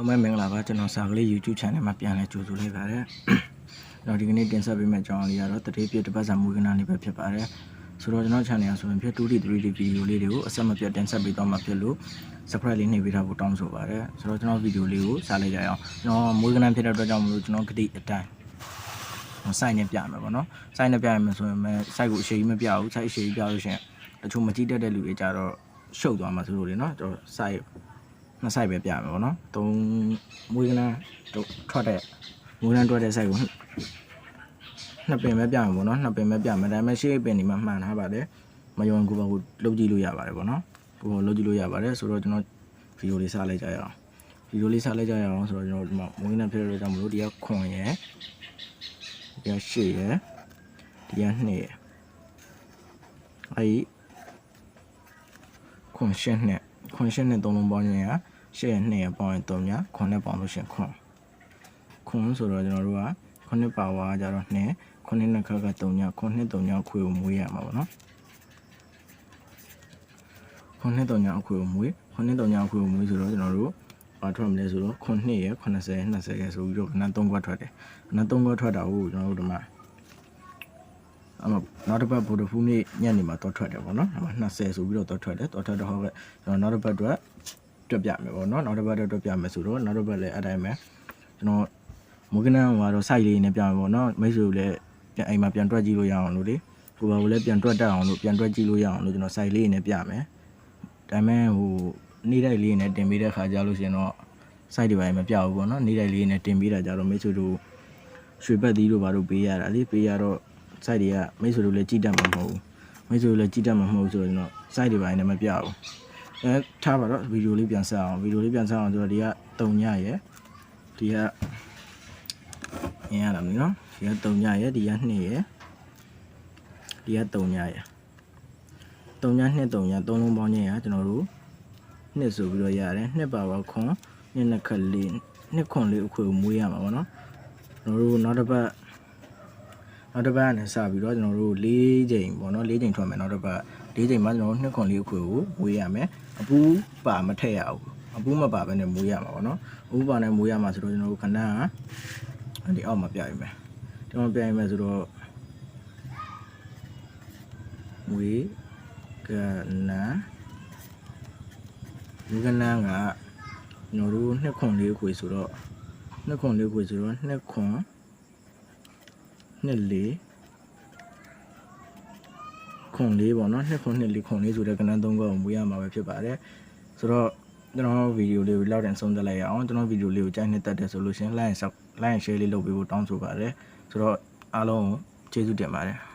အားလုံးပဲမင်္ဂလာပါကျွန်တော်စာကလေး YouTube channel မှာပြန်လဲကြိုဆိုလိုက်ပါတယ်ကျွန်တော်ဒီကနေ့တင်ဆက်ပေးမယ့်အကြောင်းအလေးကတော့တတိပြတစ်ပတ်စာမူကနာလေးပဲဖြစ်ပါတယ်ဆိုတော့ကျွန်တော် channel ဆိုရင်ဖြစ် 2D 3D ဗီဒီယိုလေးတွေကိုအဆက်မပြတ်တင်ဆက်ပေးတော့မှာဖြစ်လို့ subscribe လေးနှိပ်ပေးထားဖို့တောင်းဆိုပါတယ်ဆိုတော့ကျွန်တော်ဗီဒီယိုလေးကိုစားလိုက်ကြရအောင်ကျွန်တော်မူကနာဖြစ်တဲ့အတွက်ကြောင့်မလို့ကျွန်တော်ဂတိအတိုင်းစိုက်နေပြမယ်ပေါ့နော်စိုက်နေပြရမယ်ဆိုရင်မဲစိုက်ကိုအရှိကြီးမပြဘူးစိုက်အရှိကြီးပြလို့ရှိရင်တချို့မကြည့်တတ်တဲ့လူတွေကြတော့ရှုပ်သွားမှာဆိုလို့လေနော်ကျွန်တော်စိုက် နှစ်ဆိုင်ပဲပြမယ်ပေါ့နော်။သုံးမွေးကနန်းတို့ထွက်တဲ့မွေးကနန်းထွက်တဲ့ဆိုင်ကိုနှစ်ပင်ပဲပြမယ်ပေါ့နော်။နှစ်ပင်ပဲပြမယ်။ဒါပေမဲ့ရှေ့ပင်ဒီမှာမှန်ထားပါတယ်။မယုံကိုပါကိုလုပ်ကြည့်လို့ရပါတယ်ပေါ့နော်။ကိုလုပ်ကြည့်လို့ရပါတယ်ဆိုတော့ကျွန်တော်ဗီဒီယိုလေးစလိုက်ကြရအောင်။ဗီဒီယိုလေးစလိုက်ကြရအောင်ဆိုတော့ကျွန်တော်ဒီမှာမွေးကနန်းဖြစ်တဲ့ကြောင့်မလို့ဒီကခွန်ရယ်ဒီကရှေ့ရယ်ဒီကနှစ်ရယ်အဲဒီခွန်ရှင်းနှစ် ခွန်ရှင်းနဲ့သုံးလုံးပေါင်းခြင်းကရှစ်ရဲ့နှစ်ရဲ့ပေါင်းရင်3ညခွန်နဲ့ပေါင်းလို့ရှရင်ခွန်ခွန်ဆိုတော့ကျွန်တော်တို့ကခွန်နှစ်ပါဝါကြတော့နှစ်ခွန်နှစ်နှစ်ခါက3ညခွန်နှစ်3ညအခွေကိုမွေးရမှာပေါ့နော်ခွန်နှစ်3ညအခွေကိုမွေးခွန်နှစ်3ညအခွေကိုမွေးဆိုတော့ကျွန်တော်တို့ဘာထွက်မလဲဆိုတော့ခွန်နှစ်ရဲ့80 20ရဲ့ဆိုပြီးတော့ခဏ3ခွက်ထွက်တယ်ခဏ3ခွက်ထွက်တာကိုကျွန်တော်တို့ဒီမှာ အမနောက်တစ်ပတ်ဗိုလ်တဖူးနေ့ညနေမှာတော့ထွက်တယ်ပေါ့နော်။အမ20ဆိုပြီးတော့တော့ထွက်တယ်။တော့ထွက်တော့ဟုတ်ကဲ့ကျွန်တော်နောက်တစ်ပတ်အတွက်တွက်ပြမယ်ပေါ့နော်။နောက်တစ်ပတ်အတွက်တွက်ပြမယ်ဆိုတော့နောက်တစ်ပတ်လည်းအတိုင်းပဲကျွန်တော်မုကနန်းကတော့ site လေးနဲ့ပြမယ်ပေါ့နော်။မိတ်ဆွေကိုလည်းပြန်အိမ်မှာပြန်တွက်ကြည့်လို့ရအောင်လို့လေ။ကိုပါကိုလည်းပြန်တွက်တတ်အောင်လို့ပြန်တွက်ကြည့်လို့ရအောင်လို့ကျွန်တော် site လေးနဲ့ပြမယ်။ဒါပေမဲ့ဟိုနေ့တိုင်းလေးနဲ့တင်ပေးတဲ့ခါကြလို့ရှိရင်တော့ site တွေပိုင်းမပြဘူးပေါ့နော်။နေ့တိုင်းလေးနဲ့တင်ပေးတာကြတော့မိတ်ဆွေတို့ရွှေပတ်သီးတို့ဘာတို့ပေးရတာလေပေးရတော့ site တွေကမိတ်ဆွေတို့လည်းကြည့်တတ်မှာမဟုတ်ဘူးမိတ်ဆွေတို့လည်းကြည့်တတ်မှာမဟုတ်ဘူးဆိုတော့ကျွန်တော် site တွေပိုင်းနဲ့မပြဘူးအဲထားပါတော့ဗီဒီယိုလေးပြန်ဆက်အောင်ဗီဒီယိုလေးပြန်ဆက်အောင်ဆိုတော့ဒီက3ညရယ်ဒီကရင်းရတာမလို့နော်ဒီက3ညရယ်ဒီက2ရယ်ဒီက3ညရယ်3ည2 3ည3လုံးပေါင်းခြင်းရကျွန်တော်တို့နှစ်ဆိုပြီးတော့ရတယ်နှစ်ပါပါခွန်နှစ်နှစ်ခက်လေးနှစ်ခွန်လေးအခွေကိုမွေးရမှာပေါ့နော်ကျွန်တော်တို့နောက်တစ်ပတ် နောက်တစ်ပတ်ကနေစပြီးတော့ကျွန်တော်တို့၄ချိန်ပေါ့နော်၄ချိန်ထွက်မယ်နောက်တစ်ပတ်၄ချိန်မှာကျွန်တော်တို့နှစ်ခွန်လေးအခွေကိုမွေးရမယ်အပူးပါမထည့်ရဘူးအပူးမပါဘဲနဲ့မွေးရမှာပေါ့နော်အပူးပါနဲ့မွေးရမှာဆိုတော့ကျွန်တော်တို့ခဏကဒီအောက်မှာပြရမယ်ဒီမှာပြရမယ်ဆိုတော့မွေးကနာမွေးကနာကကျွန်တော်တို့နှစ်ခွန်လေးအခွေဆိုတော့နှစ်ခွန်လေးအခွေဆိုတော့နှစ်ခွန် နှစ်လေးခွန်လေးပေါ့နော်နှစ်ခွန်နှစ်လေးခွန်လေးဆိုတဲ့ကဏ္ဍသုံးခုကိုမွေးရမှာပဲဖြစ်ပါတယ်ဆိုတော့ကျွန်တော်ဗီဒီယိုလေးကိုလောက်တန်ဆုံးသက်လိုက်ရအောင်ကျွန်တော်ဗီဒီယိုလေးကိုကြိုက်နှစ်သက်တယ်ဆိုလို့ရှင် like and like and share လေးလုပ်ပေးဖို့တောင်းဆိုပါတယ်ဆိုတော့အားလုံးကိုကျေးဇူးတင်ပါတယ်